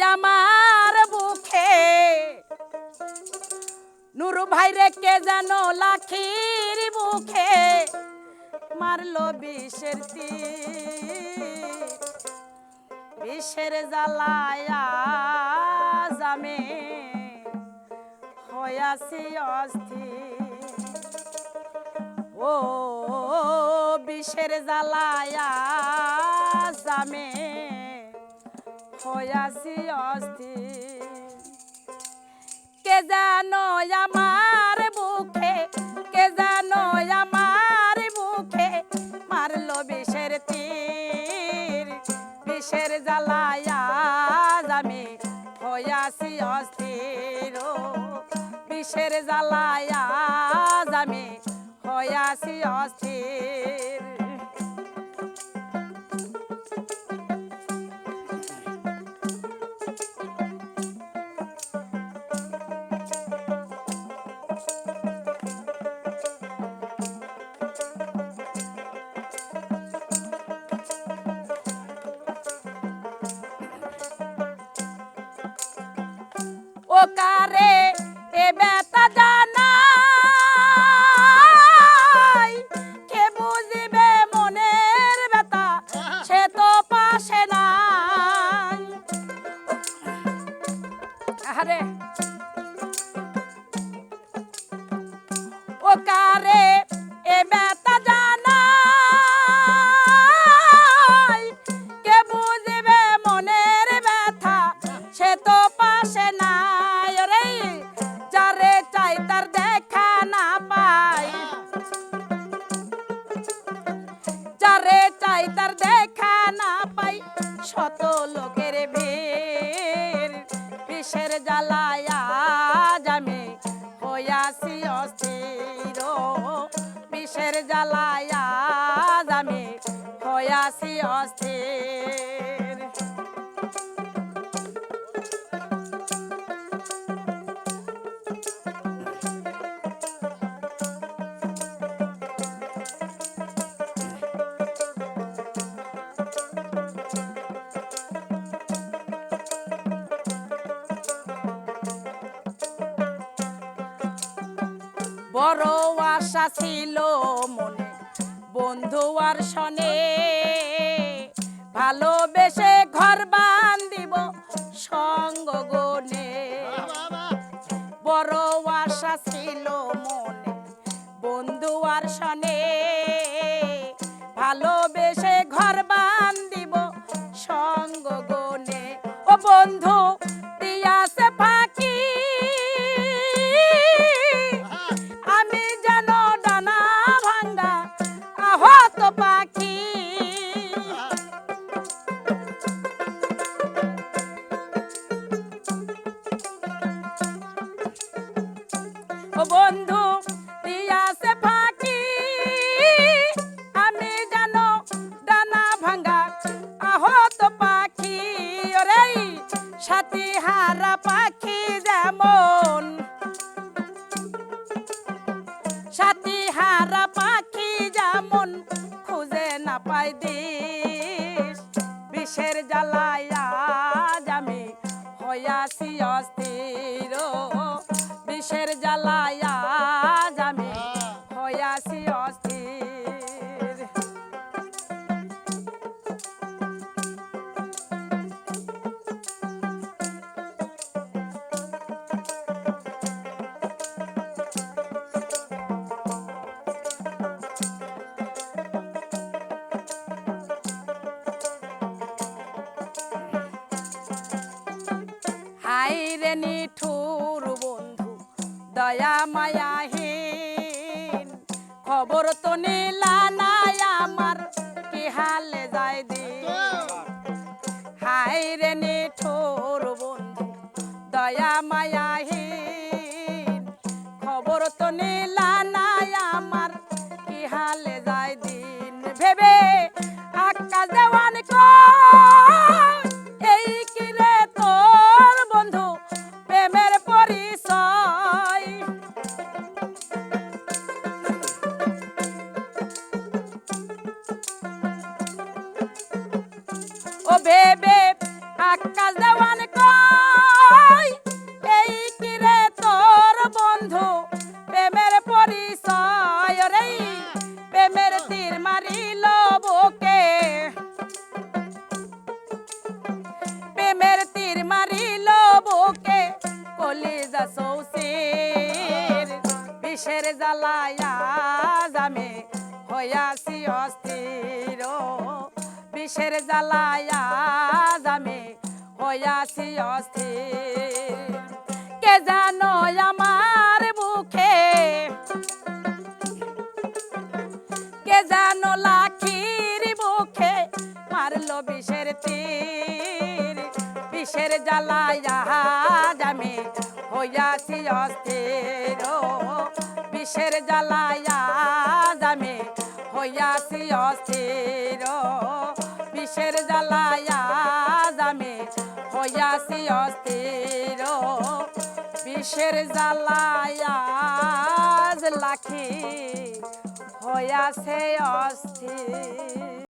আমার বুকে নুরু ভাইরে কে জানো লাখির বুকে মারলো বিষের তীর। বিষের জ্বালায়া জামে হয়াছি অস্থির। ও, বিষের জ্বালায়া জামে হয়াছি অস্থির। কে জানো আমার বুকে কে জানো আমার বুকে মারলো বিষের তীর। বিষের জ্বালায়া আমি হয়াছি অস্থির। বিষের জ্বালায়া আমি হয়াছি অস্থির। কারে এ বেতা জানাই কে বুঝিবে মনের বেতা সে তো পাশে নাই। আরে ও কারে এ বেতা যারে চাই তার দেখা না পাই। শত লোকের ভিড়, বিষের জ্বালায়া জামে হইয়াছি অস্থির। বিষের জ্বালায়া জামে হইয়াছি অস্থির। বড় আশা ছিল মনে। বন্ধু আর শনে ভালোবেসে ঘর বান্দিব সঙ্গ গনে। বড় আশা ছিল মনে, বন্ধু আর শনে বন্ধু দিয়াছে ফাঁকি। আমি যেন ডানা ভাঙ্গা আহত পাখি। ওরে, সাথী হারা পাখি যেমন। সাথী হারা পাখি যেমন খুঁজে না পাই দিস হয়াছি অস্থির। হাই রে নিঠুর বন্ধু দয়া মায়াহীন দিন। হায় রে নিঠুর বন্ধু দয়া মায়াহীন। খবর তো নিলা নাই আমার কি হালে যায় দিন? ভেবে আকাশ দেওয়ান কয়, হইয়াছি অস্থির, বিষের জ্বালায়া আমি হইয়াছি অস্থির। কে জানো আমার বুকে কে জানো লাখির বুকে মারলো বিষের তীর? বিষের জ্বালায়া আমি হইয়াছি অস্থির, বিষের জ্বালায়া অস্থির বিষের জ্বালায়া আমি হইয়াছি অস্থির। বিষের জ্বালায়া লাখি হইয়াছে অস্থির।